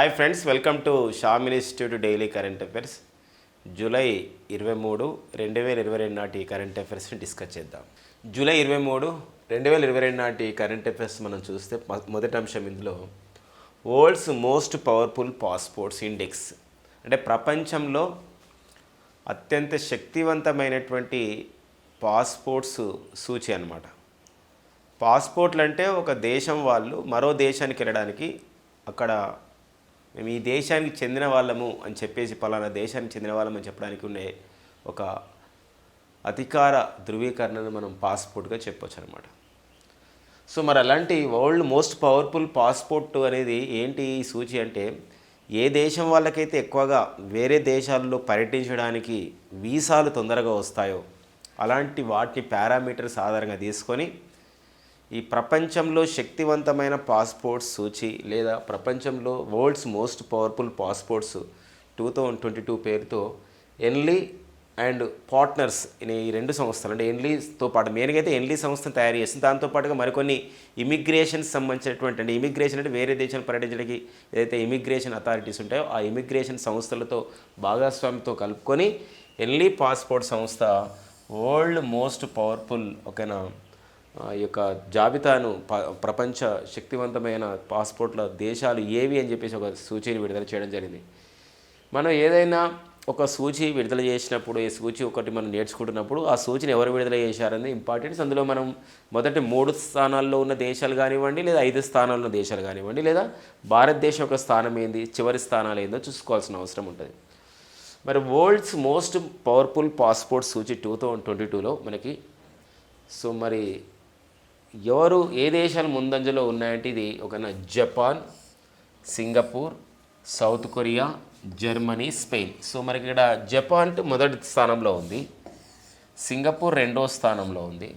Hi friends welcome to Sham institute daily current affairs July ఇరవై మూడు రెండు వేల ఇరవై రెండు నాటి కరెంట్ అఫైర్స్ని డిస్కస్ చేద్దాం. జూలై ఇరవై మూడు రెండు వేల ఇరవై రెండు నాటి కరెంట్ అఫైర్స్ మనం చూస్తే మొదటి అంశం ఇందులో world's most powerful passports index అంటే ప్రపంచంలో అత్యంత శక్తివంతమైనటువంటి పాస్పోర్ట్స్ సూచి అనమాట పాస్పోర్ట్లు అంటే ఒక దేశం వాళ్ళు మరో దేశానికి వెళ్ళడానికి అక్కడ మేము ఈ దేశానికి చెందిన వాళ్ళము అని చెప్పేసి పలానా దేశానికి చెందిన వాళ్ళము అని చెప్పడానికి ఉండే ఒక అధికార ధృవీకరణను మనం పాస్పోర్ట్గా చెప్పొచ్చు అనమాట సో మరి అలాంటి వరల్డ్ మోస్ట్ పవర్ఫుల్ పాస్పోర్ట్ అనేది ఏంటి ఈ సూచి అంటే ఏ దేశం వాళ్ళకైతే ఎక్కువగా వేరే దేశాల్లో పర్యటించడానికి వీసాలు తొందరగా వస్తాయో అలాంటి వాటి పారామీటర్స్ ఆధారంగా తీసుకొని ఈ ప్రపంచంలో శక్తివంతమైన పాస్పోర్ట్స్ సూచి లేదా ప్రపంచంలో world's most powerful passports two thousand twenty two పేరుతో ఎన్లీ అండ్ పార్ట్నర్స్ అనే ఈ రెండు సంస్థలు అంటే ఎన్లీతో పాటు మెయిన్గా అయితే ఎన్లీ సంస్థను తయారు చేస్తుంది. దాంతోపాటుగా మరికొన్ని ఇమిగ్రేషన్ సంబంధించినటువంటి అంటే ఇమిగ్రేషన్ అంటే వేరే దేశాలు పర్యటించడానికి ఏదైతే ఇమిగ్రేషన్ అథారిటీస్ ఉంటాయో ఆ ఇమిగ్రేషన్ సంస్థలతో భాగస్వామితో కలుపుకొని ఎన్లీ పాస్పోర్ట్ సంస్థ వరల్డ్ మోస్ట్ పవర్ఫుల్ ఒకనా ఈ యొక్క జాబితాను ప- ప్రపంచ శక్తివంతమైన పాస్పోర్ట్ల దేశాలు ఏవి అని చెప్పేసి ఒక సూచీని విడుదల చేయడం జరిగింది. మనం ఏదైనా ఒక సూచి విడుదల చేసినప్పుడు ఈ సూచి ఒకటి మనం నేర్చుకుంటున్నప్పుడు ఆ సూచిని ఎవరు విడుదల చేశారని ఇంపార్టెంట్స్ అందులో మనం మొదటి మూడు స్థానాల్లో ఉన్న దేశాలు కానివ్వండి లేదా ఐదు స్థానాల్లో ఉన్న దేశాలు కానివ్వండి లేదా భారతదేశం యొక్క స్థానం ఏంది చివరి స్థానాలు ఏందో చూసుకోవాల్సిన అవసరం ఉంటుంది. మరి వరల్డ్స్ మోస్ట్ పవర్ఫుల్ పాస్పోర్ట్ సూచి టూ థౌజండ్ ట్వంటీ టూలో మనకి సో మరి ఎవరు ఏ దేశాలు ముందంజలో ఉన్నాయంటే ఇది ఒక Japan Singapore South Korea Germany Spain. So మనకి ఇక్కడ జపాన్ మొదటి స్థానంలో ఉంది సింగపూర్ రెండో స్థానంలో ఉంది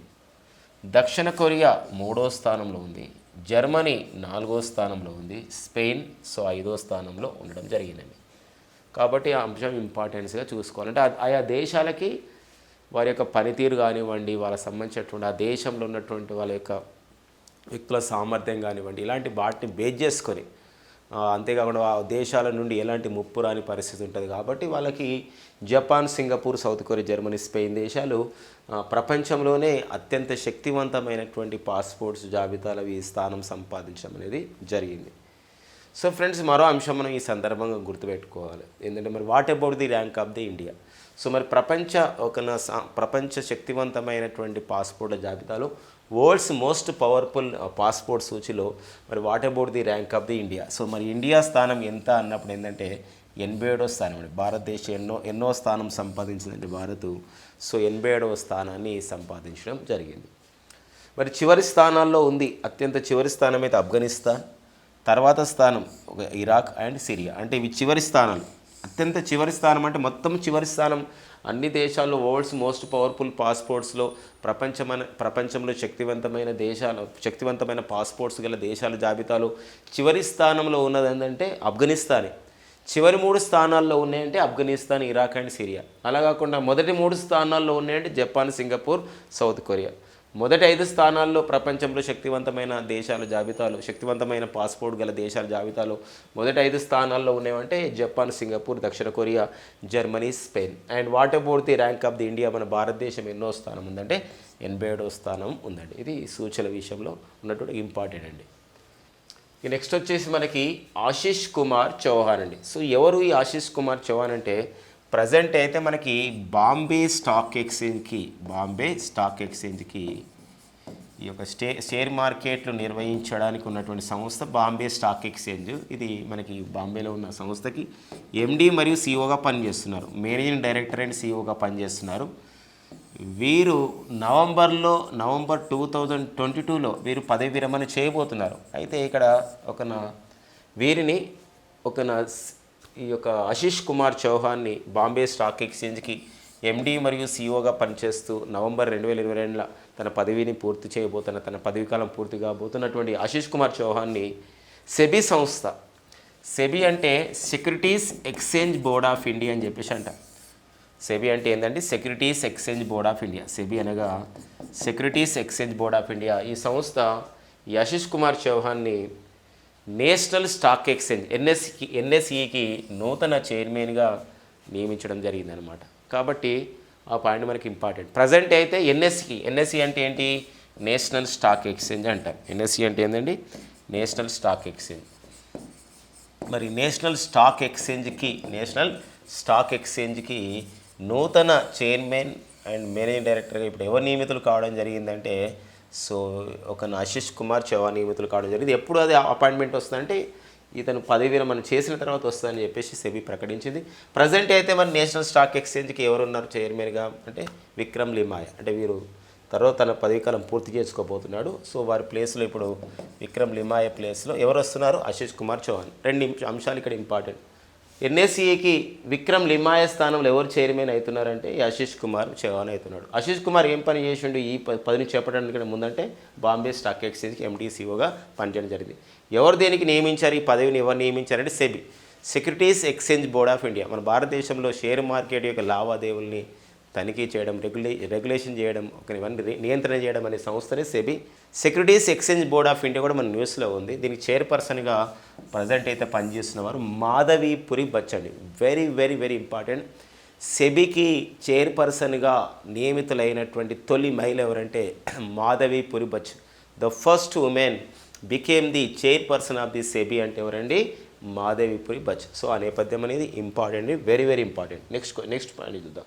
దక్షిణ కొరియా మూడో స్థానంలో ఉంది జర్మనీ నాలుగో స్థానంలో ఉంది స్పెయిన్ సో ఐదో స్థానంలో ఉండడం జరిగిందండి కాబట్టి ఆ అంశం ఇంపార్టెన్స్గా చూసుకోవాలంటే ఆ- ఆయా దేశాలకి వారి యొక్క పనితీరు కానివ్వండి వాళ్ళకి సంబంధించినటువంటి ఆ దేశంలో ఉన్నటువంటి వాళ్ళ యొక్క వ్యక్తుల సామర్థ్యం కానివ్వండి ఇలాంటి వాటిని బేస్ చేసుకొని అంతేకాకుండా ఆ దేశాల నుండి ఎలాంటి ముప్పు రాని పరిస్థితి ఉంటుంది. కాబట్టి వాళ్ళకి Japan Singapore South Korea Germany Spain దేశాలు ప్రపంచంలోనే అత్యంత శక్తివంతమైనటువంటి పాస్పోర్ట్స్ జాబితాలో ఈ స్థానం సంపాదించడం అనేది జరిగింది. సో ఫ్రెండ్స్ మరో అంశం మనం ఈ సందర్భంగా గుర్తుపెట్టుకోవాలి. ఏంటంటే మరి what about the rank of the India so మరి ప్రపంచ ఒక నా ప్రపంచ శక్తివంతమైనటువంటి పాస్పోర్ట్ల జాబితాలో వరల్డ్స్ మోస్ట్ పవర్ఫుల్ పాస్పోర్ట్ సూచిలో మరి what about the rank of the India so మరి ఇండియా స్థానం ఎంత అన్నప్పుడు ఏంటంటే ఎనభై ఏడవ స్థానం అండి. భారతదేశం ఎన్నో ఎన్నో స్థానం సంపాదించిందండి భారత్. సో ఎనభై ఏడవ స్థానాన్ని సంపాదించడం జరిగింది. మరి చివరి స్థానాల్లో ఉంది అత్యంత చివరి స్థానం అయితే ఆఫ్ఘనిస్తాన్. తర్వాత స్థానం ఒక ఇరాక్ అండ్ సిరియా. అంటే ఇవి చివరి స్థానాలు. అత్యంత చివరి స్థానం అంటే మొత్తం చివరి స్థానం. అన్ని దేశాల్లో వరల్డ్స్ మోస్ట్ పవర్ఫుల్ పాస్పోర్ట్స్లో ప్రపంచమైన ప్రపంచంలో శక్తివంతమైన దేశాలు శక్తివంతమైన పాస్పోర్ట్స్ గల దేశాల జాబితాలో చివరి స్థానంలో ఉన్నది ఏంటంటే ఆఫ్ఘనిస్తానే. చివరి మూడు స్థానాల్లో ఉన్నాయంటే ఆఫ్ఘనిస్తాన్ ఇరాక్ అండ్ సిరియా. అలా కాకుండా మొదటి మూడు స్థానాల్లో ఉన్నాయంటే జపాన్ సింగపూర్ సౌత్ కొరియా. మొదటి ఐదు స్థానాల్లో ప్రపంచంలో శక్తివంతమైన దేశాల జాబితాలు శక్తివంతమైన పాస్పోర్ట్ గల దేశాల జాబితాలో మొదటి ఐదు స్థానాల్లో ఉన్నాయంటే జపాన్ సింగపూర్ దక్షిణ Korea Germany Spain. And what about the rank of the India మన భారతదేశం ఎన్నో స్థానం ఉందంటే ఎనభై ఏడో స్థానం ఉందండి. ఇది సూచన విషయంలో ఉన్నటువంటి ఇంపార్టెంట్ అండి. ఇక నెక్స్ట్ వచ్చేసి మనకి ఆశీష్ కుమార్ చౌహాన్ అండి. సో ఎవరు ఈ ఆశీష్ కుమార్ చౌహాన్ అంటే? ప్రజెంట్ అయితే మనకి బాంబే స్టాక్ ఎక్స్చేంజ్కి బాంబే స్టాక్ ఎక్స్చేంజ్కి ఈ యొక్క స్టే షేర్ మార్కెట్లు నిర్వహించడానికి ఉన్నటువంటి సంస్థ బాంబే స్టాక్ ఎక్స్చేంజ్. ఇది మనకి బాంబేలో ఉన్న సంస్థకి ఎండి మరియు సిఓగా పనిచేస్తున్నారు. మేనేజింగ్ డైరెక్టర్ అండ్ సీఓగా పనిచేస్తున్నారు. వీరు నవంబర్లో నవంబర్ టూ థౌజండ్ ట్వంటీ టూలో వీరు పదవి విరమణ చేయబోతున్నారు. అయితే ఇక్కడ ఒక నా వీరిని ఒక నా ఈ యొక్క ఆశీష్ కుమార్ చౌహాన్ని బాంబే స్టాక్ ఎక్స్చేంజ్కి ఎండి మరియు సీఓగా పనిచేస్తూ నవంబర్ రెండు వేల ఇరవై రెండులో తన పదవిని పూర్తి చేయబోతున్న తన పదవి కాలం పూర్తి కాబోతున్నటువంటి ఆశీష్ కుమార్ చౌహాన్ని సెబీ సంస్థ సెబీ అంటే securities exchange board of India అని చెప్పేసి అంట. సెబీ అంటే ఏంటంటే securities exchange board of India. SEBI అనగా securities exchange board of India. ఈ సంస్థ ఈ ఆశీష్ కుమార్ చౌహాన్ని నేషనల్ స్టాక్ ఎక్స్చేంజ్ ఎన్ఎస్కి ఎన్ఎస్ఈకి నూతన చైర్మన్గా నియమించడం జరిగిందనమాట కాబట్టి ఆ పాయింట్ మనకి ఇంపార్టెంట్. ప్రజెంట్ అయితే ఎన్ఎస్ఈ ఎన్ఎస్సి అంటే ఏంటి? నేషనల్ స్టాక్ ఎక్స్చేంజ్ అంటారు. ఎన్ఎస్సి అంటే ఏంటండి నేషనల్ స్టాక్ ఎక్స్చేంజ్. మరి నేషనల్ స్టాక్ ఎక్స్చేంజ్కి నేషనల్ స్టాక్ ఎక్స్చేంజ్కి నూతన చైర్మన్ అండ్ మేనేజింగ్ డైరెక్టర్గా ఇప్పుడు ఎవరు నియమితులు కావడం జరిగిందంటే సో ఒక ఆశిష్ కుమార్ చౌహాన్ నియమితులు కావడం జరిగింది. ఎప్పుడు అది అపాయింట్మెంట్ వస్తుందంటే ఇతను పదవి విరమణ చేసిన తర్వాత వస్తుందని చెప్పేసి సెబీ ప్రకటించింది. ప్రజెంట్ అయితే మరి నేషనల్ స్టాక్ ఎక్స్చేంజ్కి ఎవరున్నారు చైర్మన్గా? అంటే విక్రమ్ లిమాయ్. అంటే వీరు తర్వాత తన పదవీకాలం పూర్తి చేసుకోబోతున్నాడు. సో వారి ప్లేస్లో ఇప్పుడు విక్రమ్ లిమాయ ప్లేస్లో ఎవరు వస్తున్నారు? ఆశిష్ కుమార్ చౌహాన్. రెండు అంశాలు ఇక్కడ ఇంపార్టెంట్. ఎన్ఎస్సిఏకి విక్రమ్ లిమాయ స్థానంలో ఎవరు చైర్మన్ అవుతున్నారంటే ఆశీష్ కుమార్ చౌహాన్ అవుతున్నాడు. ఆశీష్ కుమార్ ఏం పని చేసిండు? ఈ పదిని చేపట్టడానికి ముందంటే బాంబే స్టాక్ ఎక్స్చేంజ్కి ఎండీసీఓగా పనిచేయడం జరిగింది. ఎవరు దేనికి నియమించారు? ఈ పదవిని ఎవరు నియమించారంటే SEBI. Securities exchange board of India. మన భారతదేశంలో షేర్ మార్కెట్ యొక్క లావాదేవీల్ని తనిఖీ చేయడం రెగ్యులే రెగ్యులేషన్ చేయడం ఒక ఇవన్నీ నియంత్రణ చేయడం అనే సంస్థనే SEBI. Securities exchange board of India కూడా మన న్యూస్లో ఉంది. దీనికి చైర్పర్సన్గా ప్రజెంట్ అయితే పనిచేస్తున్నవారు మాధవి పురి బచ్చండి. వెరీ వెరీ వెరీ ఇంపార్టెంట్ సెబీకి చైర్పర్సన్గా నియమితులైనటువంటి తొలి మహిళ ఎవరంటే Madhavi Puri Bachchan the first women became the chairperson of the SEBI అంటే ఎవరండి? మాధవిపురి బచ్ సో ఆ నేపథ్యం అనేది important very very important next next point చూద్దాం.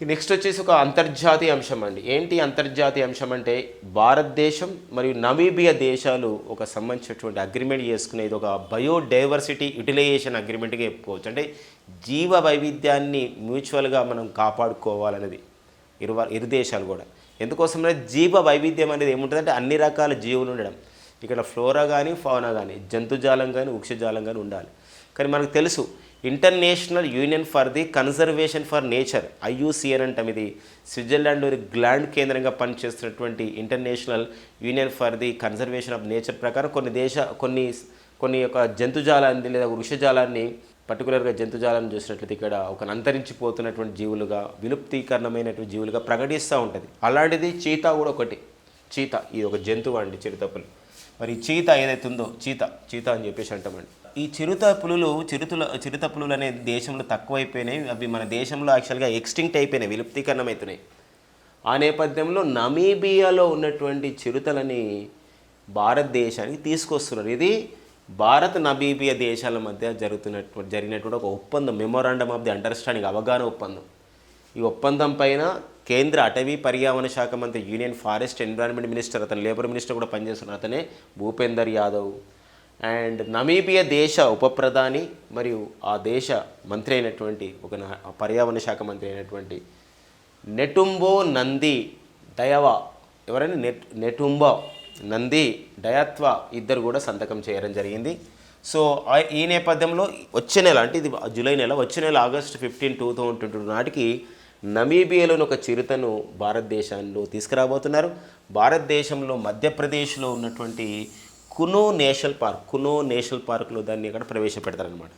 నెక్స్ట్ వచ్చేసి ఒక అంతర్జాతీయ అంశం అండి. ఏంటి అంతర్జాతీయ అంశం అంటే భారతదేశం మరియు నమీబియా దేశాలు ఒక సంబంధించినటువంటి అగ్రిమెంట్ చేసుకునేది ఒక బయోడైవర్సిటీ యూటిలైజేషన్ అగ్రిమెంట్గా చెప్పుకోవచ్చు. అంటే జీవ వైవిధ్యాన్ని మ్యూచువల్గా మనం కాపాడుకోవాలనేది ఇరు ఇరు దేశాలు కూడా. ఎందుకోసమంటే జీవ వైవిధ్యం అనేది ఏముంటుందంటే అన్ని రకాల జీవులు ఉండడం. ఇక్కడ ఫ్లోరా కానీ ఫౌనా కానీ జంతుజాలం కానీ వృక్షజాలం కానీ ఉండాలి. కానీ మనకు తెలుసు international union for the conservation for nature IUCN అంటాం ఇది. స్విట్జర్లాండ్ గ్లాండ్ కేంద్రంగా పనిచేస్తున్నటువంటి international union for the conservation of nature ప్రకారం కొన్ని దేశ కొన్ని కొన్ని యొక్క జంతుజాలాన్ని లేదా వృక్షజాలాన్ని పర్టికులర్గా జంతుజాలాన్ని చూసినట్లయితే ఇక్కడ ఒక అంతరించిపోతున్నటువంటి జీవులుగా విలుప్తీకరణమైనటువంటి జీవులుగా ప్రకటిస్తూ ఉంటుంది. అలాంటిది చీతా కూడా ఒకటి. చీత ఇది ఒక జంతువు అండి చిరుతపులు. మరి చీత ఏదైతే ఉందో చీత చీత అని చెప్పేసి అంటామండి. ఈ చిరుత పులులు చిరుతుల చిరుత పులులు అనే దేశంలో తక్కువైపోయినాయి. అవి మన దేశంలో యాక్చువల్గా ఎక్స్టింక్ట్ అయిపోయినాయి విలుప్తీకరణం అవుతున్నాయి ఆ నేపథ్యంలో నమీబియాలో ఉన్నటువంటి చిరుతలని భారతదేశానికి తీసుకొస్తున్నారు. ఇది భారత్ నమీబియా దేశాల మధ్య జరుగుతున్నటువంటి జరిగినటువంటి ఒక ఒప్పందం మెమోరాండమ్ ఆఫ్ ది అండర్స్టాండింగ్ అవగాహన ఒప్పందం. ఈ ఒప్పందం పైన కేంద్ర అటవీ పర్యావరణ శాఖ మంత్రి యూనియన్ ఫారెస్ట్ ఎన్విరాన్మెంట్ మినిస్టర్ అతను లేబర్ మినిస్టర్ కూడా పనిచేస్తున్నారు. అతనే భూపేందర్ యాదవ్. అండ్ నమీబియా దేశ ఉప ప్రధాని మరియు ఆ దేశ మంత్రి అయినటువంటి ఒక పర్యావరణ శాఖ మంత్రి అయినటువంటి నెటుంబో నంది దయవా ఎవరైనా నెట్ నెటుంబో నంది డయాత్వా ఇద్దరు కూడా సంతకం చేయడం జరిగింది. సో ఈ నేపథ్యంలో వచ్చే నెల అంటే ఇది జూలై నెల వచ్చే నెల August fifteen two thousand twenty two నాటికి నమీబియాలోని ఒక చిరుతను భారతదేశంలో తీసుకురాబోతున్నారు. భారతదేశంలో మధ్యప్రదేశ్లో ఉన్నటువంటి Kuno national park Kuno national పార్క్లో దాన్ని అక్కడ ప్రవేశపెడతారనమాట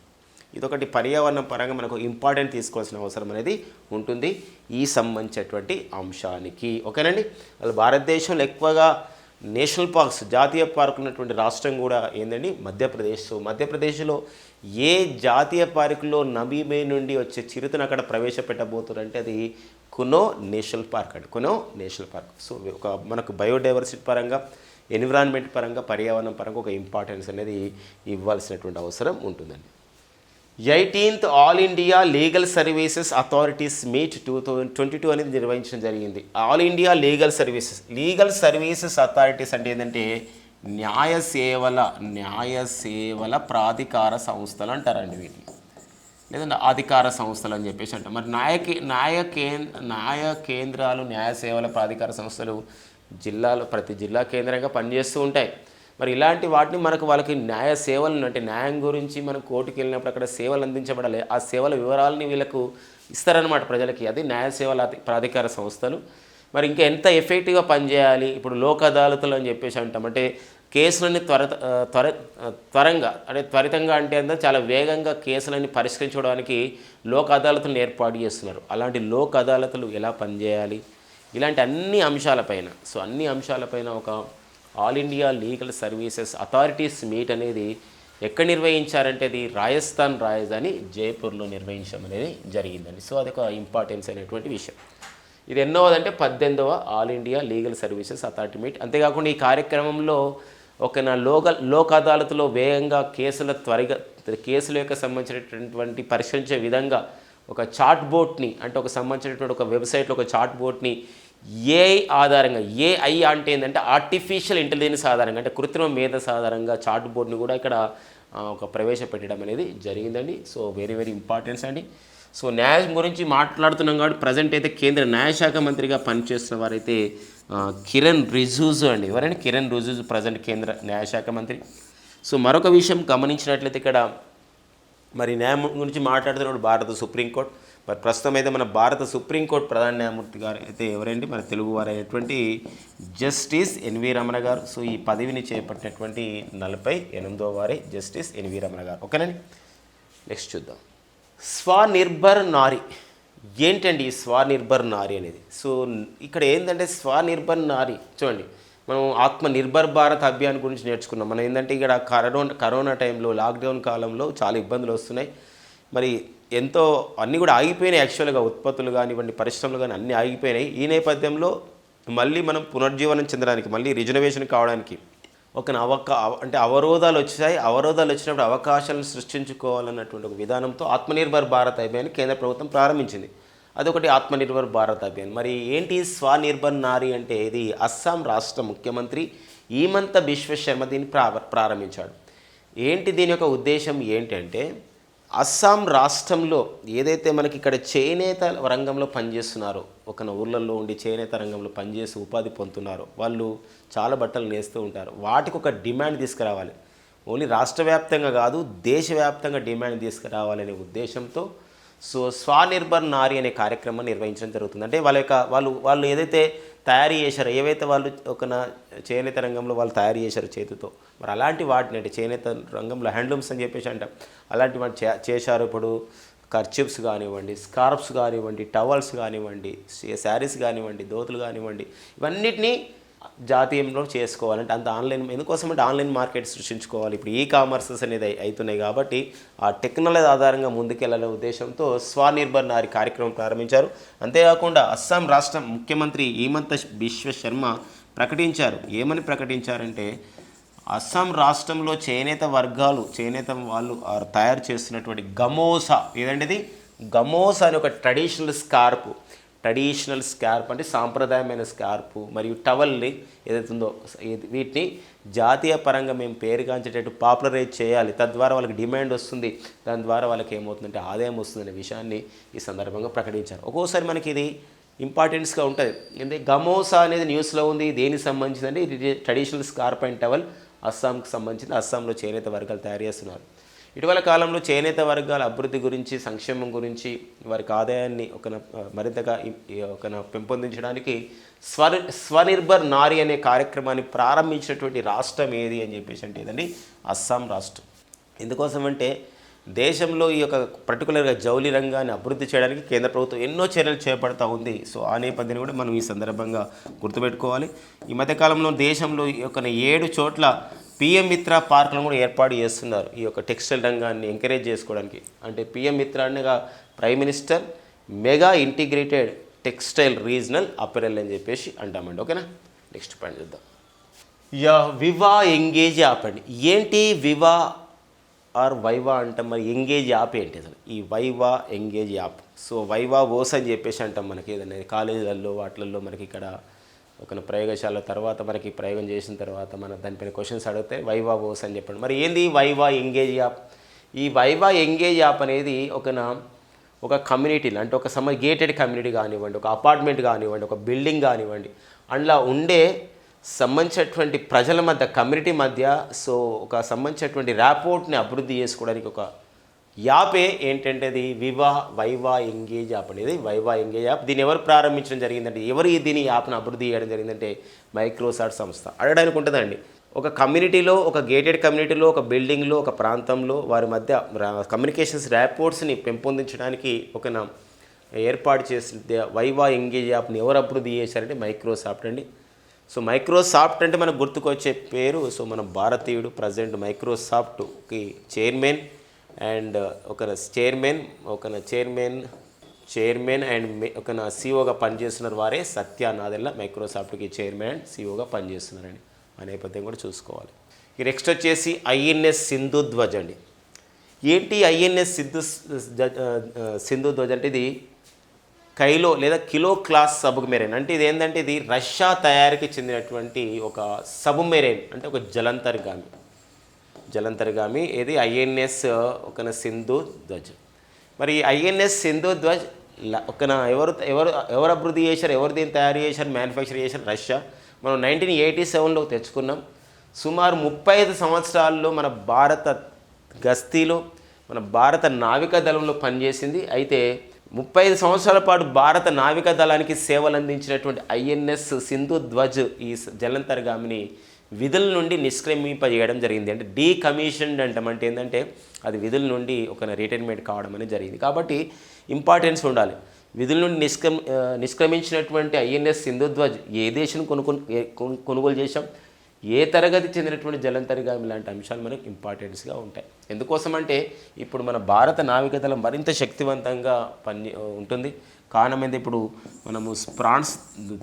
ఇదొకటి పర్యావరణం పరంగా మనకు ఇంపార్టెంట్ తీసుకోవాల్సిన అవసరం అనేది ఉంటుంది. ఈ సంబంధించినటువంటి అంశానికి. ఓకేనండి? అసలు భారతదేశంలో ఎక్కువగా నేషనల్ పార్క్స్ జాతీయ పార్క్ ఉన్నటువంటి రాష్ట్రం కూడా ఏంటండి మధ్యప్రదేశ్. సో మధ్యప్రదేశ్లో ఏ జాతీయ పార్కులో నబీమే నుండి వచ్చే చిరుతను అక్కడ ప్రవేశపెట్టబోతున్నారంటే అది కునో నేషనల్ పార్క్ అండి. Kuno national park. సో ఒక మనకు బయోడైవర్సిటీ పరంగా ఎన్విరాన్మెంట్ పరంగా పర్యావరణం పరంగా ఒక ఇంపార్టెన్స్ అనేది ఇవ్వాల్సినటువంటి అవసరం ఉంటుందండి. Eighteenth all India legal services authorities meet two thousand twenty two అనేది నిర్వహించడం జరిగింది. All India legal services legal services authorities అంటే ఏంటంటే న్యాయ సేవల న్యాయ సేవల ప్రాధికార సంస్థలు అంటారండి వీటిని. లేదంటే అధికార సంస్థలు అని చెప్పేసి అంటాం మరి న్యాయ న్యాయ కేంద్ర న్యాయ కేంద్రాలు న్యాయ సేవల ప్రాధికార సంస్థలు జిల్లాలో ప్రతి జిల్లా కేంద్రంగా పనిచేస్తూ ఉంటాయి. మరి ఇలాంటి వాటిని మనకు వాళ్ళకి న్యాయ సేవలను అంటే న్యాయం గురించి మనం కోర్టుకు వెళ్ళినప్పుడు అక్కడ సేవలు అందించబడాలి. ఆ సేవల వివరాలని వీళ్ళకు ఇస్తారనమాట ప్రజలకి. అది న్యాయ సేవల ప్రాధికార సంస్థలు. మరి ఇంకా ఎంత ఎఫెక్టివ్గా పనిచేయాలి? ఇప్పుడు లోక్ అదాలతులు అని చెప్పేసి అంటాం. అంటే కేసులని త్వర త్వర త్వరంగా అంటే త్వరితంగా అంటే అంతా చాలా వేగంగా కేసులని పరిష్కరించుకోవడానికి లోక్ అదాలతులను ఏర్పాటు చేస్తున్నారు. అలాంటి లోక్ అదాలతులు ఎలా పనిచేయాలి? ఇలాంటి అన్ని అంశాలపైన సో అన్ని అంశాలపైన ఒక all India legal services authorities meet అనేది ఎక్కడ నిర్వహించారంటే అది రాజస్థాన్ రాజధాని జైపూర్లో నిర్వహించడం అనేది జరిగిందండి. సో అదొక ఇంపార్టెన్స్ అయినటువంటి విషయం. ఇది ఎన్నోదంటే పద్దెనిమిదవ all India legal services authority meet. అంతేకాకుండా ఈ కార్యక్రమంలో ఒక నా లోక లోక్ అదాలత్లో వేగంగా కేసుల త్వరగా కేసుల యొక్క సంబంధించినటువంటి పరిశీలించే విధంగా ఒక చాట్ బోట్ని అంటే ఒక సంబంధించినటువంటి ఒక వెబ్సైట్లో ఒక చాట్ బోట్ని ఏఐ ఆధారంగా ఏఐ అంటే ఏంటంటే ఆర్టిఫిషియల్ ఇంటెలిజెన్స్ ఆధారంగా అంటే కృత్రిమ మేధస్ ఆధారంగా చాట్ బోర్డ్ని కూడా ఇక్కడ ఒక ప్రవేశపెట్టడం అనేది జరిగిందండి. సో వెరీ వెరీ ఇంపార్టెన్స్ అండి. సో న్యాయం గురించి మాట్లాడుతున్నాం కాబట్టి ప్రజెంట్ అయితే కేంద్ర న్యాయశాఖ మంత్రిగా పనిచేస్తున్న వారైతే కిరణ్ రిజూజు అండి. ఎవరండి? కిరణ్ రిజూజు ప్రజెంట్ కేంద్ర న్యాయశాఖ మంత్రి. సో మరొక విషయం గమనించినట్లయితే ఇక్కడ మరి న్యాయం గురించి మాట్లాడుతున్నప్పుడు భారత సుప్రీంకోర్టు మరి ప్రస్తుతం అయితే మన భారత సుప్రీంకోర్టు ప్రధాన న్యాయమూర్తి గారు అయితే ఎవరండి? మన తెలుగు అయినటువంటి జస్టిస్ ఎన్వి రమణ గారు. సో ఈ పదవిని చేపట్టినటువంటి నలభై ఎనిమిదో వారే జస్టిస్ ఎన్వి రమణ గారు. ఓకేనండి? నెక్స్ట్ చూద్దాం. స్వనిర్భర్ నారి. ఏంటండి ఈ స్వనిర్భర్ నారి అనేది? సో ఇక్కడ ఏంటంటే స్వనిర్భర్ నారి చూడండి. మనం ఆత్మ నిర్భర్ భారత్ అభియాన్ గురించి నేర్చుకున్నాం. మనం ఏంటంటే ఇక్కడ కరోనా కరోనా టైంలో లాక్డౌన్ కాలంలో చాలా ఇబ్బందులు వస్తున్నాయి. మరి ఎంతో అన్నీ కూడా ఆగిపోయినాయి యాక్చువల్గా. ఉత్పత్తులు కానివ్వండి పరిశ్రమలు కానీ అన్నీ ఆగిపోయినాయి. ఈ నేపథ్యంలో మళ్ళీ మనం పునర్జీవనం చెందడానికి మళ్ళీ రిజర్వేషన్ కావడానికి ఒక అవకా అంటే అవరోధాలు వచ్చాయి. అవరోధాలు వచ్చినప్పుడు అవకాశాలను సృష్టించుకోవాలన్నటువంటి ఒక విధానంతో ఆత్మనిర్భర్ భారత్ అభియాన్ని కేంద్ర ప్రభుత్వం ప్రారంభించింది. అదొకటి ఆత్మనిర్భర్ భారత్ అభియాన్. మరి ఏంటి స్వనిర్భర్ నారి అంటే ఇది? అస్సాం రాష్ట్ర ముఖ్యమంత్రి ఈమంత బిశ్వ శర్మ దీన్ని ప్రా ప్రారంభించాడు. ఏంటి దీని యొక్క ఉద్దేశం? ఏంటంటే అస్సాం రాష్ట్రంలో ఏదైతే మనకి ఇక్కడ చేనేత రంగంలో పనిచేస్తున్నారో ఒక ఊర్లలో ఉండి చేనేత రంగంలో పనిచేసి ఉపాధి పొందుతున్నారో వాళ్ళు చాలా బట్టలు నేస్తూ ఉంటారు. వాటికి ఒక డిమాండ్ తీసుకురావాలి. ఓన్లీ రాష్ట్ర వ్యాప్తంగా కాదు దేశవ్యాప్తంగా డిమాండ్ తీసుకురావాలనే ఉద్దేశంతో సో స్వనిర్భర్ నారి అనే కార్యక్రమం నిర్వహించడం జరుగుతుంది. అంటే వాళ్ళ యొక్క వాళ్ళు వాళ్ళు ఏదైతే తయారు చేశారో ఏవైతే వాళ్ళు ఒక చేనేత రంగంలో వాళ్ళు తయారు చేశారు చేతితో మరి అలాంటి వాటిని అంటే చేనేత రంగంలో హ్యాండ్లూమ్స్ అని చెప్పేసి అంటాం. అలాంటి వాటి చే- చేశారు ఇప్పుడు కర్చిప్స్ కానివ్వండి స్కార్ప్స్ కానివ్వండి టవల్స్ కానివ్వండి శారీస్ కానివ్వండి దోతులు కానివ్వండి ఇవన్నిటినీ జాతీయంలో చేసుకోవాలంటే అంత ఆన్లైన్ ఎందుకోసం అంటే ఆన్లైన్ మార్కెట్ సృష్టించుకోవాలి. ఇప్పుడు ఈ కామర్సెస్ అనేది అవుతున్నాయి కాబట్టి ఆ టెక్నాలజీ ఆధారంగా ముందుకెళ్ళాలనే ఉద్దేశంతో స్వనిర్భర్ నారి కార్యక్రమం ప్రారంభించారు. అంతేకాకుండా అస్సాం రాష్ట్ర ముఖ్యమంత్రి హేమంత బిశ్వ శర్మ ప్రకటించారు. ఏమని ప్రకటించారంటే అస్సాం రాష్ట్రంలో చేనేత వర్గాలు చేనేత వాళ్ళు తయారు చేస్తున్నటువంటి గమోసా ఏదంటే గమోసా అనే ఒక ట్రెడిషనల్ స్కార్ప్. ట్రెడిషనల్ స్కార్ప్ అంటే సాంప్రదాయమైన స్కార్పు మరియు టవల్ని ఏదైతుందో ఉందో వీటిని జాతీయ పరంగా మేము పేరుగాంచేటట్టు పాపులరైజ్ చేయాలి. తద్వారా వాళ్ళకి డిమాండ్ వస్తుంది. దాని ద్వారా వాళ్ళకి ఏమవుతుందంటే ఆదాయం వస్తుందనే విషయాన్ని ఈ సందర్భంగా ప్రకటించారు. ఒక్కోసారి మనకి ఇది ఇంపార్టెన్స్గా ఉంటుంది. ఎందుకంటే గమోసా అనేది న్యూస్లో ఉంది. దేనికి సంబంధించిందంటే ఇది ట్రెడిషనల్ స్కార్ప్ అండ్ టవల్ అస్సాంకి సంబంధించింది. అస్సాంలో చేనేత వర్గాలు తయారు చేస్తున్నారు. ఇటీవల కాలంలో చేనేత వర్గాల అభివృద్ధి గురించి సంక్షేమం గురించి వారికి ఆదాయాన్ని ఒక మరింతగా ఒక పెంపొందించడానికి స్వర్ స్వనిర్భర్ నారి అనే కార్యక్రమాన్ని ప్రారంభించినటువంటి రాష్ట్రం ఏది అని చెప్పేసి అంటే ఏదండి? అస్సాం రాష్ట్రం. ఎందుకోసం అంటే దేశంలో ఈ యొక్క పర్టికులర్గా జౌలి రంగాన్ని అభివృద్ధి చేయడానికి కేంద్ర ప్రభుత్వం ఎన్నో చర్యలు చేపడతా ఉంది. సో ఆ నేపథ్యాన్ని కూడా మనం ఈ సందర్భంగా గుర్తుపెట్టుకోవాలి. ఈ మధ్యకాలంలో దేశంలో ఈ యొక్క ఏడు చోట్ల పిఎం మిత్ర పార్కులను కూడా ఏర్పాటు చేస్తున్నారు. ఈ యొక్క టెక్స్టైల్ రంగాన్ని ఎంకరేజ్ చేసుకోవడానికి. అంటే పిఎం మిత్ర అనగా prime minister mega integrated textile regional apparel అని చెప్పేసి అంటామండి. ఓకేనా? నెక్స్ట్ పాయింట్ చూద్దాం. యా వివా ఎంగేజ్ యాప్ అండి. ఏంటి వివా ఆర్ వైవా అంటాం మరి? ఎంగేజ్ యాప్ ఏంటి అసలు? ఈ viva engage app. So viva ఓస్ అని చెప్పేసి అంటాం మనకి ఏదైనా కాలేజీలలో వాటిలలో మనకి ఇక్కడ ఒక ప్రయోగశాల తర్వాత మనకి ప్రయోగం చేసిన తర్వాత మన దానిపైన క్వశ్చన్స్ అడిగితే వైవా ఓస్ అని చెప్పండి. మరి ఏంది వైవా ఎంగేజ్ యాప్ ఈ వైవా ఎంగేజ్ యాప్ అనేది ఒక ఒక కమ్యూనిటీని అంటే ఒక సమ గేటెడ్ కమ్యూనిటీ కానివ్వండి ఒక అపార్ట్మెంట్ కానివ్వండి ఒక బిల్డింగ్ కానివ్వండి అందులో ఉండే సంబంధించినటువంటి ప్రజల మధ్య కమ్యూనిటీ మధ్య సో ఒక సంబంధించినటువంటి ర్యాపోర్ట్ని అభివృద్ధి చేసుకోవడానికి ఒక యాపే ఏంటంటే అది వివా వైవా ఎంగేజ్ యాప్ అనేది. Viva engage app. దీన్ని ఎవరు ప్రారంభించడం జరిగిందంటే ఎవరు దీని యాప్ను అభివృద్ధి చేయడం జరిగిందంటే మైక్రోసాఫ్ట్ సంస్థ. అడగడానికి ఉంటుందండి. ఒక కమ్యూనిటీలో ఒక గేటెడ్ కమ్యూనిటీలో ఒక బిల్డింగ్లో ఒక ప్రాంతంలో వారి మధ్య కమ్యూనికేషన్స్ ర్యాపోర్ట్స్ని పెంపొందించడానికి ఒక ఏర్పాటు చేసిన వైవా ఎంగేజ్ యాప్ని ఎవరు అభివృద్ధి చేశారంటే మైక్రోసాఫ్ట్ అండి. సో మైక్రోసాఫ్ట్ అంటే మనకు గుర్తుకొచ్చే పేరు. సో మన భారతీయుడు ప్రజెంట్ మైక్రోసాఫ్ట్కి చైర్మన్. అండ్ ఒక చైర్మన్ ఒక చైర్మన్ చైర్మన్ అండ్ ఒక నా సీఓగా పనిచేస్తున్నారు వారే సత్య నాదెల్ల మైక్రోసాఫ్ట్కి చైర్మన్ అండ్ సీఓగా పనిచేస్తున్నారండి ఆ నేపథ్యం కూడా చూసుకోవాలి. ఇక నెక్స్ట్ వచ్చేసి ఐఎన్ఎస్ సింధు ధ్వజ్ అండి. ఏంటి ఐఎన్ఎస్ సింధు ధ్వజ- సింధు ధ్వజ్ అంటే ఇది? కైలో లేదా కిలో క్లాస్ సబ్మెరైన్. అంటే ఇది ఏంటంటే ఇది రష్యా తయారీకి చెందినటువంటి ఒక సబ్మెరైన్ అంటే ఒక జలంతర్గామి. జలంతర్గామి ఇది ఐఎన్ఎస్ ఒక సింధు ధ్వజ్. మరి ఐఎన్ఎస్ సింధు ధ్వజ్ ఒక ఎవరు ఎవరు ఎవరు అభివృద్ధి చేశారు? ఎవరు దీన్ని తయారు చేశారు? మ్యానుఫ్యాక్చర్ చేశారు? రష్యా. మనం నైన్టీన్ ఎయిటీ సెవెన్లో తెచ్చుకున్నాం. సుమారు ముప్పై ఐదు సంవత్సరాల్లో మన భారత గస్తీలో మన భారత నావికా దళంలో పనిచేసింది. అయితే ముప్పై ఐదు సంవత్సరాల పాటు భారత నావికా దళానికి సేవలు అందించినటువంటి ఐఎన్ఎస్ సింధు ధ్వజ్ ఈ జలంతర్గామిని విధుల నుండి నిష్క్రమింపజేయడం జరిగింది. అంటే డీకమిషన్డ్ అంటామంటే ఏంటంటే అది విధుల నుండి ఒక రిటైర్మెంట్ కావడం అనేది జరిగింది. కాబట్టి ఇంపార్టెన్స్ ఉండాలి. విధుల నుండి నిష్క్రమ నిష్క్రమించినటువంటి ఐఎన్ఎస్ సింధుధ్వజ్ ఏ దేశం కొనుగోలు కొనుగోలు చేశాం? ఏ తరగతి చెందినటువంటి జలంతరిగామి లాంటి అంశాలు మనకు ఇంపార్టెన్స్గా ఉంటాయి. ఎందుకోసం అంటే ఇప్పుడు మన భారత నావికదళం మరింత శక్తివంతంగా పని ఉంటుంది. కారణం ఏంది? ఇప్పుడు మనము ఫ్రాన్స్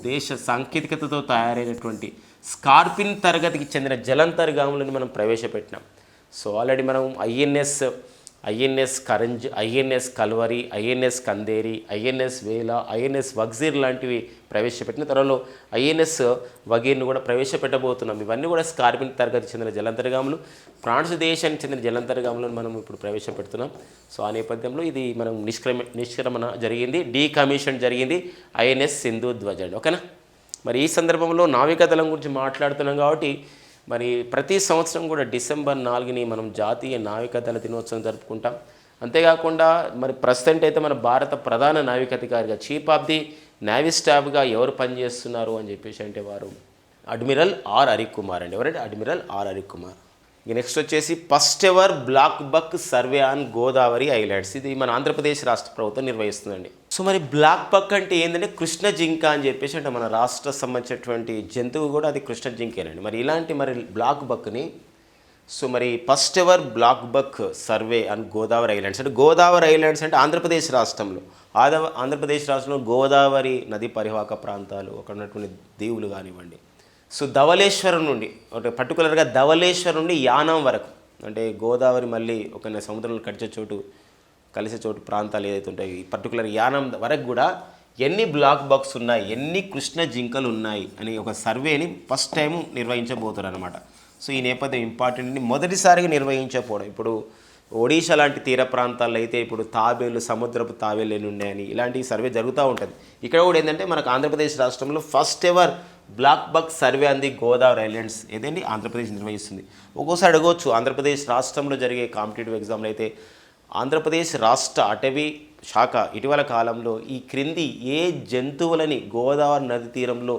దేశ సాంకేతికతతో తయారైనటువంటి స్కార్పిన్ తరగతికి చెందిన జలంతర్గాములను మనం ప్రవేశపెట్టినాం. సో ఆల్రెడీ మనం INS INS Karanj INS Kalvari INS Khanderi INS Vela INS Vagsheer లాంటివి ప్రవేశపెట్టిన త్వరలో ఐఎన్ఎస్ వగీర్ను కూడా ప్రవేశపెట్టబోతున్నాం. ఇవన్నీ కూడా స్కార్పిన్ తరగతి చెందిన జలంతర్గాములు ఫ్రాన్స్ దేశానికి చెందిన జలంతర్గాములను మనం ఇప్పుడు ప్రవేశపెడుతున్నాం. సో ఆ నేపథ్యంలో ఇది మనం నిష్క్రమ నిష్క్రమణ జరిగింది డీకమిషన్ జరిగింది ఐఎన్ఎస్ సింధు ధ్వజండి ఓకేనా? మరి ఈ సందర్భంలో నావికాదళం గురించి మాట్లాడుతున్నాం కాబట్టి మరి ప్రతి సంవత్సరం కూడా డిసెంబర్ నాలుగుని మనం జాతీయ నావికాదళ దినోత్సవం జరుపుకుంటాం. అంతేకాకుండా మరి ప్రస్తుతం అయితే మన భారత ప్రధాన నావికాధికారిగా చీఫ్ ఆఫ్ ది నేవీ స్టాఫ్గా ఎవరు పనిచేస్తున్నారు అని చెప్పేసి అంటే వారు అడ్మిరల్ ఆర్ హరిక్ కుమార్ అండి. ఎవరంటే అడ్మిరల్ ఆర్ హరికుమార్ ఇక నెక్స్ట్ వచ్చేసి first ever black buck survey on Godavari islands ఇది మన ఆంధ్రప్రదేశ్ రాష్ట్ర ప్రభుత్వం నిర్వహిస్తుందండి. సో మరి బ్లాక్ బక్ అంటే ఏంటంటే కృష్ణ జింక అని చెప్పేసి అంటే మన రాష్ట్ర సంబంధించినటువంటి జంతువు కూడా అది కృష్ణ జింకేనండి. మరి ఇలాంటి మరి బ్లాక్ బక్ని సో మరి first ever black buck survey and Godavari islands అంటే గోదావరి ఐలాండ్స్ అంటే ఆంధ్రప్రదేశ్ రాష్ట్రంలో. ఆదవ ఆంధ్రప్రదేశ్ రాష్ట్రంలో గోదావరి నది పరివాహక ప్రాంతాలు అక్కడ ఉన్నటువంటి దీవులు కానివ్వండి. సో ధవళేశ్వరం నుండి అంటే పర్టికులర్గా ధవళేశ్వరం నుండి యానం వరకు అంటే గోదావరి మళ్ళీ ఒక సముద్రంలో కడిచే చోటు కలిసే చోటు ప్రాంతాలు ఏదైతే ఉంటాయి ఈ పర్టికులర్ యానం వరకు కూడా ఎన్ని బ్లాక్ బాక్స్ ఉన్నాయి ఎన్ని కృష్ణ జింకలు ఉన్నాయి అని ఒక సర్వేని ఫస్ట్ టైం నిర్వహించబోతున్నారు అనమాట సో ఈ నేపథ్యం ఇంపార్టెంట్ని మొదటిసారిగా నిర్వహించకపోవడం ఇప్పుడు ఒడిషా లాంటి తీర ప్రాంతాల్లో అయితే ఇప్పుడు తాబేలు సముద్రపు తాబేలు ఎన్ని ఉన్నాయని ఇలాంటి సర్వే జరుగుతూ ఉంటుంది. ఇక్కడ కూడా ఏంటంటే మనకు ఆంధ్రప్రదేశ్ రాష్ట్రంలో first ever black buck survey అంది గోదావరి ఐలాండ్స్ ఏదండి? ఆంధ్రప్రదేశ్ నిర్వహిస్తుంది. ఒక్కోసారి అడగవచ్చు ఆంధ్రప్రదేశ్ రాష్ట్రంలో జరిగే కాంపిటేటివ్ ఎగ్జామ్లు అయితే ఆంధ్రప్రదేశ్ రాష్ట్ర అటవీ శాఖ ఇటీవల కాలంలో ఈ క్రింది ఏ జంతువులని గోదావరి నది తీరంలో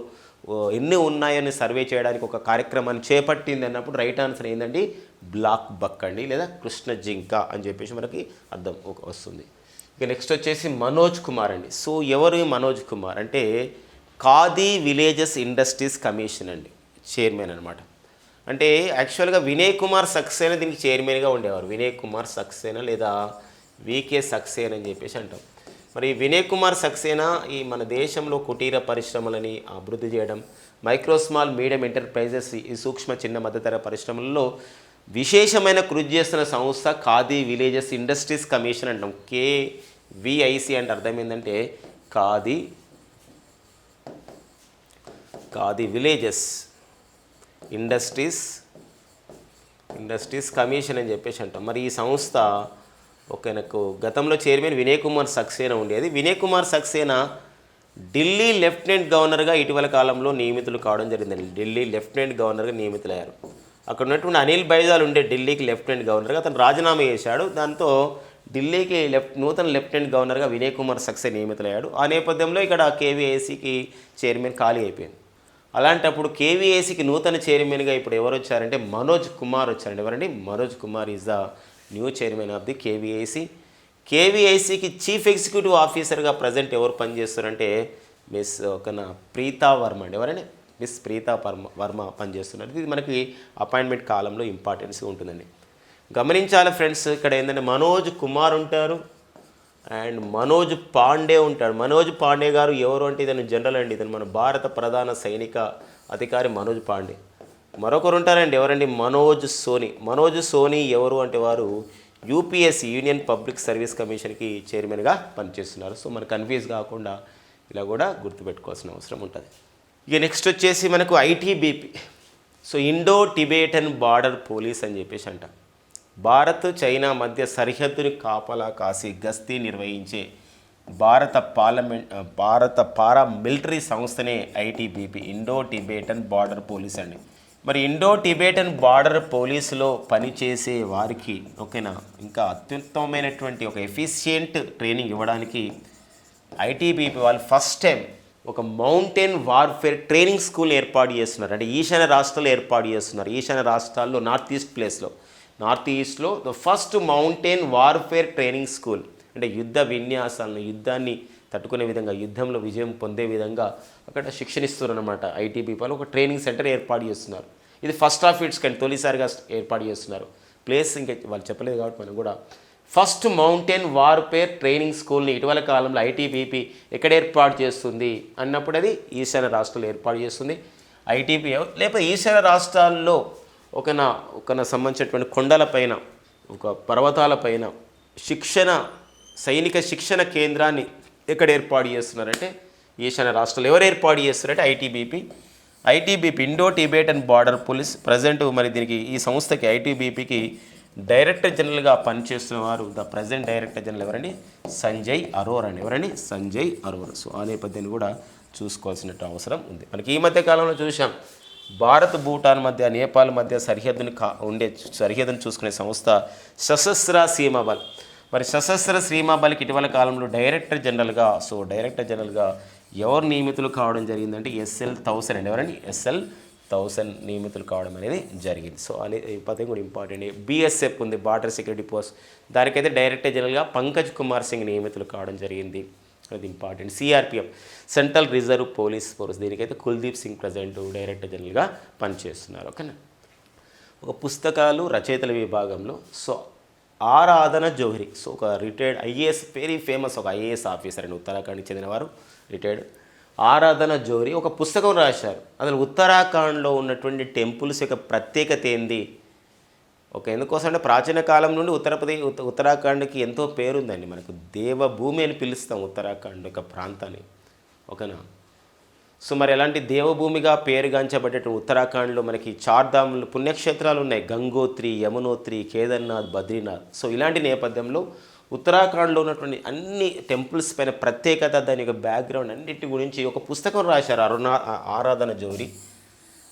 ఎన్ని ఉన్నాయని సర్వే చేయడానికి ఒక కార్యక్రమాన్ని చేపట్టింది అన్నప్పుడు రైట్ ఆన్సర్ ఏంటండి బ్లాక్ బక్ అండి లేదా కృష్ణ జింక అని చెప్పేసి మనకి అర్థం ఒక వస్తుంది. ఇక నెక్స్ట్ వచ్చేసి మనోజ్ కుమార్ అండి. సో ఎవరు మనోజ్ కుమార్? అంటే ఖాదీ విలేజెస్ ఇండస్ట్రీస్ కమిషన్ అండి చైర్మన్ అనమాట అంటే యాక్చువల్గా వినయ్ కుమార్ సక్సేనా దీనికి చైర్మన్గా ఉండేవారు. వినయ్ కుమార్ సక్సేనా లేదా వికే సక్సేనా అని చెప్పేసి అంటాం. మరి వినయ్ కుమార్ సక్సేనా ఈ మన దేశంలో కుటీర పరిశ్రమలని అభివృద్ధి చేయడం మైక్రో స్మాల్ మీడియం ఎంటర్ప్రైజెస్ ఈ సూక్ష్మ చిన్న మధ్యతర పరిశ్రమల్లో విశేషమైన కృషి చేస్తున్న సంస్థ ఖాదీ విలేజెస్ ఇండస్ట్రీస్ కమిషన్ అంటాం. కేవిఐసి అంటే అర్థం ఏంటంటే Khadi Khadi villages. Industries industries commission అని చెప్పేసి అంటాం మరి ఈ సంస్థ ఒక నాకు గతంలో చైర్మన్ వినయ్ కుమార్ సక్సేనా ఉండేది. వినయ్ కుమార్ సక్సేనా ఢిల్లీ లెఫ్టినెంట్ గవర్నర్గా ఇటీవల కాలంలో నియమితులు కావడం జరిగిందండి. ఢిల్లీ లెఫ్టినెంట్ గవర్నర్గా నియమితులయ్యారు. అక్కడ ఉన్నటువంటి అనిల్ బైజాల్ ఉండే ఢిల్లీకి లెఫ్టినెంట్ గవర్నర్గా అతను రాజీనామా చేశాడు. దాంతో ఢిల్లీకి లెఫ్ట్ నూతన లెఫ్టినెంట్ గవర్నర్గా వినయ్ కుమార్ సక్సే నియమితులయ్యాడు. ఆ నేపథ్యంలో ఇక్కడ కేవీఏసీకి చైర్మన్ ఖాళీ అయిపోయింది. అలాంటప్పుడు కేవీఏసీకి నూతన చైర్మన్గా ఇప్పుడు ఎవరు వచ్చారంటే మనోజ్ కుమార్ వచ్చారండి. ఎవరండి? Manoj Kumar is the new chairman of the KVIC కేవీఐసికి chief executive ఆఫీసర్గా ప్రజెంట్ ఎవరు పనిచేస్తున్నారంటే మిస్ ఒక నా ప్రీతా వర్మ అండి. ఎవరండి? మిస్ ప్రీతా వర్మ వర్మ పనిచేస్తున్నారు. ఇది మనకి అపాయింట్మెంట్ కాలంలో ఇంపార్టెన్స్ ఉంటుందండి. గమనించాలి ఫ్రెండ్స్ ఇక్కడ ఏంటంటే మనోజ్ కుమార్ ఉంటారు. అండ్ మనోజ్ పాండే ఉంటాడు. మనోజ్ పాండే గారు ఎవరు అంటే ఇతను జనరల్ అండి. ఇతను మన భారత ప్రధాన సైనిక అధికారి మనోజ్ పాండే. మరొకరు ఉంటారండి. ఎవరండి? మనోజ్ సోని. మనోజ్ సోని ఎవరు అంటే వారు యూపీఎస్సీ యూనియన్ పబ్లిక్ సర్వీస్ కమిషన్కి చైర్మన్గా పనిచేస్తున్నారు. సో మనకు కన్ఫ్యూజ్ కాకుండా ఇలా కూడా గుర్తుపెట్టుకోవాల్సిన అవసరం ఉంటుంది. ఇక నెక్స్ట్ వచ్చేసి మనకు ITBP. So Indo Tibetan border police అని చెప్పేసి అంటాం. భారత్ చైనా మధ్య సరిహద్దుని కాపలా కాసి గస్తీ నిర్వహించే భారత పార్లమెంట్ భారత para military సంస్థనే ITBP Indo Tibetan border police అండి. మరి ఇండో టిబేటన్ బార్డర్ పోలీసులో పనిచేసే వారికి ఓకేనా ఇంకా అత్యుత్తమమైనటువంటి ఒక ఎఫిషియంట్ ట్రైనింగ్ ఇవ్వడానికి ఐటీబీపీ వాళ్ళు ఫస్ట్ టైం ఒక మౌంటైన్ వార్ఫేర్ ట్రైనింగ్ స్కూల్ ఏర్పాటు చేస్తున్నారు. అంటే ఈశాన్య రాష్ట్రాల్లో ఏర్పాటు చేస్తున్నారు. ఈశాన్య రాష్ట్రాల్లో నార్త్ ఈస్ట్ ప్లేస్లో. నార్త్ ఈస్ట్లో the first mountain warfare training school. అంటే యుద్ధ విన్యాసాలను యుద్ధాన్ని తట్టుకునే విధంగా యుద్ధంలో విజయం పొందే విధంగా అక్కడ శిక్షణ ఇస్తున్నారు అనమాట ఐటీబీ వాళ్ళు ఒక ట్రైనింగ్ సెంటర్ ఏర్పాటు చేస్తున్నారు. ఇది ఫస్ట్ ఆఫ్ ఇట్స్ కంటే తొలిసారిగా ఏర్పాటు చేస్తున్నారు. ప్లేస్ ఇంకా వాళ్ళు చెప్పలేదు కాబట్టి మనం కూడా ఫస్ట్ మౌంటైన్ వార్పేర్ ట్రైనింగ్ స్కూల్ని ఇటీవల కాలంలో ఐటీబీపీ ఎక్కడ ఏర్పాటు చేస్తుంది అన్నప్పుడు అది ఈశాన్య రాష్ట్రాలు ఏర్పాటు చేస్తుంది. ఐటీపీ లేకపోతే ఈశాన్య రాష్ట్రాల్లో ఒకన ఒకన సంబంధించినటువంటి కొండలపైన ఒక పర్వతాలపైన శిక్షణ సైనిక శిక్షణ కేంద్రాన్ని ఎక్కడ ఏర్పాటు చేస్తున్నారంటే ఈశాన్య రాష్ట్రాలు ఎవరు ఏర్పాటు చేస్తున్నారంటే ITBP. ITBP Indo Tibetan border police present మరి దీనికి ఈ సంస్థకి ఐటీబీపీకి డైరెక్టర్ జనరల్గా పనిచేస్తున్న వారు ద ప్రజెంట్ డైరెక్టర్ జనరల్ ఎవరండి? సంజయ్ అరోర్ అని ఎవరండి? సంజయ్ అరోర్. సో ఆ నేపథ్యాన్ని కూడా చూసుకోవాల్సిన అవసరం ఉంది. మనకి ఈ మధ్య కాలంలో చూసాం భారత్ భూటాన్ మధ్య నేపాల్ మధ్య సరిహద్దుని కా ఉండే సరిహద్దును చూసుకునే సంస్థ సశస్త్ర సీమాబల్. మరి సశస్త్ర సీమాబల్కి ఇటీవల కాలంలో డైరెక్టర్ జనరల్గా సో డైరెక్టర్ జనరల్గా ఎవరు నియమితులు కావడం జరిగిందంటే ఎస్ఎల్ థౌసండ్ అండి. ఎవరండి? ఎస్ఎల్ థౌసండ్ నియమితులు కావడం అనేది జరిగింది. సో అనే ఈ పదం కూడా ఇంపార్టెంట్. బీఎస్ఎఫ్ ఉంది బార్డర్ సెక్యూరిటీ పోస్ట్. దానికైతే డైరెక్టర్ జనరల్గా పంకజ్ కుమార్ సింగ్ నియమితులు కావడం జరిగింది. అది important. CRPF central reserve police force దీనికైతే కుల్దీప్ సింగ్ ప్రజెంట్ డైరెక్టర్ జనరల్గా పనిచేస్తున్నారు. ఓకేనా? ఒక పుస్తకాలు రచయితల విభాగంలో సో ఆరాధన జోహరి. సో ఒక రిటైర్డ్ ఐఏఎస్ వెరీ ఫేమస్ ఒక ఐఏఎస్ ఆఫీసర్ అండి. ఉత్తరాఖండ్కి చెందినవారు రిటైర్డ్. ఆరాధన జోహరి ఒక పుస్తకం రాశారు. అందులో ఉత్తరాఖండ్లో ఉన్నటువంటి టెంపుల్స్ యొక్క ప్రత్యేకత ఏంది? ఒక ఎందుకోసం అంటే ప్రాచీన కాలం నుండి ఉత్తరప్రదేశ్ ఉత్తరాఖండ్కి ఎంతో పేరుందండి మనకు. దేవభూమి అని పిలుస్తాం ఉత్తరాఖండ్ యొక్క ప్రాంతాన్ని. ఓకేనా? సో మరి ఎలాంటి దేవభూమిగా పేరుగాంచబడేటువంటి ఉత్తరాఖండ్లో మనకి చార్ధాములు పుణ్యక్షేత్రాలు ఉన్నాయి. గంగోత్రి యమునోత్రి కేదార్నాథ్ బద్రీనాథ్. సో ఇలాంటి నేపథ్యంలో ఉత్తరాఖండ్లో ఉన్నటువంటి అన్ని టెంపుల్స్ పైన ప్రత్యేకత దాని యొక్క బ్యాక్గ్రౌండ్ అన్నిటి గురించి ఒక పుస్తకం రాశారు అరుణ ఆరాధన జోరి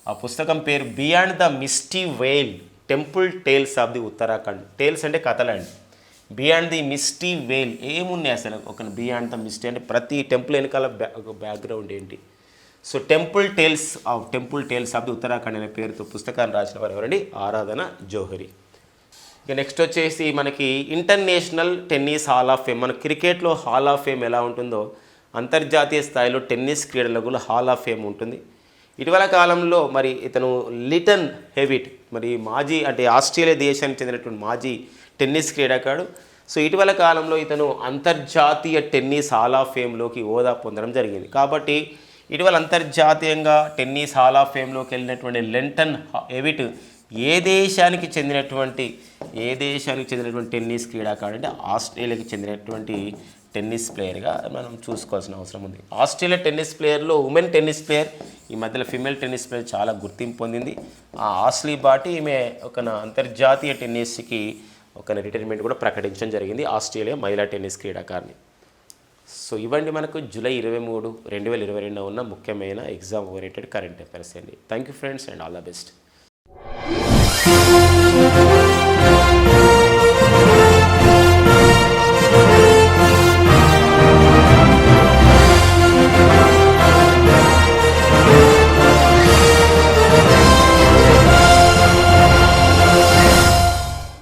ఆ పుస్తకం పేరు beyond the misty veil temple tales of the Uttarakhand. Tales అంటే కథలండి. Beyond the misty veil. ఏమున్నాయి అసలు? ఒక బియాండ్ ద మిస్టీ అంటే ప్రతి టెంపుల్ వెనకాల బ్యా ఒక బ్యాక్గ్రౌండ్ ఏంటి? So temple tales of temple tales of the Uttarakhand అనే పేరుతో పుస్తకాన్ని రాసిన వారు ఎవరండి? ఆరాధన జోహరి. ఇక నెక్స్ట్ వచ్చేసి మనకి international tennis hall of fame. మన క్రికెట్లో హాల్ ఆఫ్ ఫేమ్ ఎలా ఉంటుందో అంతర్జాతీయ స్థాయిలో టెన్నిస్ క్రీడలకు హాల్ ఆఫ్ ఫేమ్ ఉంటుంది. ఇటీవల కాలంలో మరి ఇతను లిటన్ హెవిట్ మరి మాజీ అంటే ఆస్ట్రేలియా దేశానికి చెందినటువంటి మాజీ టెన్నిస్ క్రీడాకారుడు. సో ఇటీవల కాలంలో ఇతను అంతర్జాతీయ టెన్నిస్ హాల్ ఆఫ్ ఫేమ్లోకి హోదా పొందడం జరిగింది. కాబట్టి ఇటీవల అంతర్జాతీయంగా టెన్నిస్ హాల్ ఆఫ్ ఫేమ్లోకి వెళ్ళినటువంటి లెంటన్ హెవిట్ ఏ దేశానికి చెందినటువంటి ఏ దేశానికి చెందినటువంటి టెన్నిస్ క్రీడాకారుడు అంటే ఆస్ట్రేలియాకి చెందినటువంటి టెన్నిస్ ప్లేయర్గా మనం చూసుకోవాల్సిన అవసరం ఉంది. ఆస్ట్రేలియా టెన్నిస్ ప్లేయర్లో ఉమెన్ టెన్నిస్ ప్లేయర్ ఈ మధ్యలో ఫిమేల్ టెన్నిస్ ప్లేయర్ చాలా గుర్తింపు పొందింది. ఆ ఆస్లీ బాటి ఈమె ఒక అంతర్జాతీయ టెన్నిస్కి ఒక రిటైర్మెంట్ కూడా ప్రకటించడం జరిగింది ఆస్ట్రేలియా మహిళా టెన్నిస్ క్రీడాకారిణి. సో ఇవ్వండి మనకు జూలై ఇరవై మూడు రెండు వేల ఇరవై రెండున ఉన్న ముఖ్యమైన ఎగ్జామ్ ఓరియంటెడ్ కరెంట్ అఫైర్స్ అండి. Thank you friends and all the best.